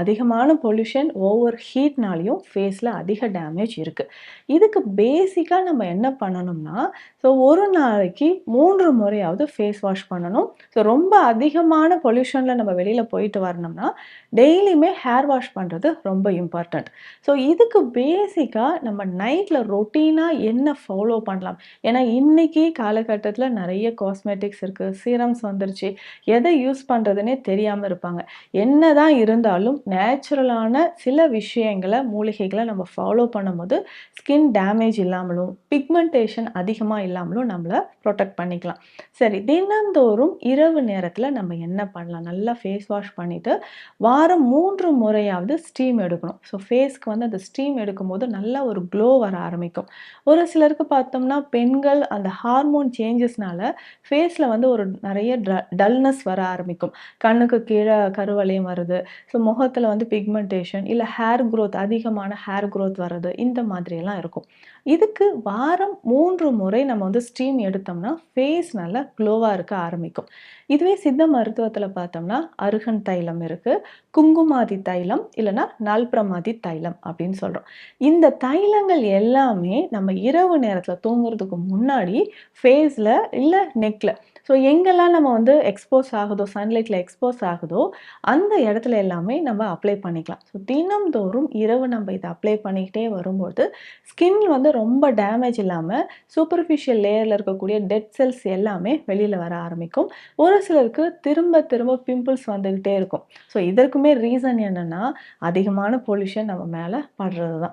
அதிகமான pollution over ஹீட்னாலையும் ஃபேஸில் அதிக டேமேஜ் இருக்குது இதுக்கு பேசிக்காக நம்ம என்ன பண்ணணும்னா ஸோ ஒரு நாளைக்கு மூன்று முறையாவது ஃபேஸ் வாஷ் பண்ணணும். ஸோ ரொம்ப அதிகமான பொல்யூஷனில் நம்ம வெளியில் போயிட்டு வரணும்னா டெய்லியுமே ஹேர் வாஷ் பண்ணுறது ரொம்ப இம்பார்ட்டண்ட் ஸோ இதுக்கு பேசிக்காக நம்ம நைட்டில் ரொட்டீனாக என்ன ஃபாலோ பண்ணலாம்? ஏன்னா இன்னைக்கு காலகட்டத்தில் நிறைய காஸ்மெட்டிக்ஸ் இருக்குது சீரம்ஸ் வந்துருச்சு. எதை யூஸ் பண்ணுறதுனே தெரியாமல் இருப்பாங்க. என்ன தான் இருந்தாலும் நேச்சுரலான சில விஷயங்களை மூலிகைகளை நம்ம ஃபாலோ பண்ணும்போது ஸ்கின் டேமேஜ் இல்லாமலும் பிக்மெண்டேஷன் அதிகமாக இல்லாமலும் நம்மளை ப்ரொடெக்ட் பண்ணிக்கலாம். சரி தினந்தோறும் இரவு நேரத்தில் நம்ம என்ன பண்ணலாம்? நல்லா ஃபேஸ் வாஷ் பண்ணிவிட்டு வாரம் மூன்று முறையாவது ஸ்டீம் எடுக்கணும். ஸோ ஃபேஸ்க்கு வந்து அந்த ஸ்டீம் எடுக்கும்போது நல்லா ஒரு க்ளோ வர ஆரம்பிக்கும். ஒரு சிலருக்கு பார்த்தோம்னா பெண்கள் அந்த ஹார்மோன் சேஞ்சஸ்னால ஃபேஸில் வந்து ஒரு நிறைய டல்னஸ் வர ஆரம்பிக்கும். கண்ணுக்கு கீழே கருவளையம் வருது. ஸோ முகத்தில் வந்து பிக்மெண்டேஷன் இல்லை ஹேர் க்ரோத் அதிகமான ஹேர் க்ரோத் வர்றது இந்த மாதிரியெல்லாம் இருக்கும். இதுக்கு வாரம் மூன்று முறை நம்ம வந்து ஸ்டீம் எடுத்தோம்னா ஃபேஸ் நல்லா க்ளோவாக இருக்க ஆரம்பிக்கும். இதுவே சித்த மருத்துவத்தில் பார்த்தோம்னா அருகன் தைலம் இருக்குது குங்குமாதி தைலம் இல்லைன்னா நல்பிரமாதி தைலம் அப்படின்னு சொல்கிறோம் இந்த தைலங்கள் எல்லாமே நம்ம இரவு நேரத்தில் தூங்குறதுக்கு முன்னாடி ஃபேஸில் இல்லை நெக்கில் ஸோ எங்கெல்லாம் நம்ம வந்து எக்ஸ்போஸ் ஆகுதோ சன்லைட்டில் எக்ஸ்போஸ் ஆகுதோ அந்த இடத்துல எல்லாமே நம்ம அப்ளை பண்ணிக்கலாம். ஸோ தினம்தோறும் இரவு நம்ம இதை அப்ளை பண்ணிக்கிட்டே வரும்போது ஸ்கின் வந்து ரொம்ப டேமேஜ் இல்லாமல் சூப்பர்ஃபிஷியல் லேயரில் இருக்கக்கூடிய டெட் செல்ஸ் எல்லாமே வெளியில் வர ஆரம்பிக்கும். ஒரு சிலருக்கு திரும்ப திரும்ப பிம்பிள்ஸ் வந்துக்கிட்டே இருக்கும். ஸோ இதற்குமே ரீசன் என்னென்னா அதிகமான பொல்யூஷன் நம்ம மேலே படுறது தான்